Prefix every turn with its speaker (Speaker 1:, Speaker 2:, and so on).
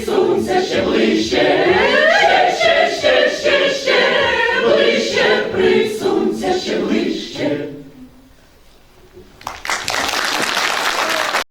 Speaker 1: сонце ще ближче.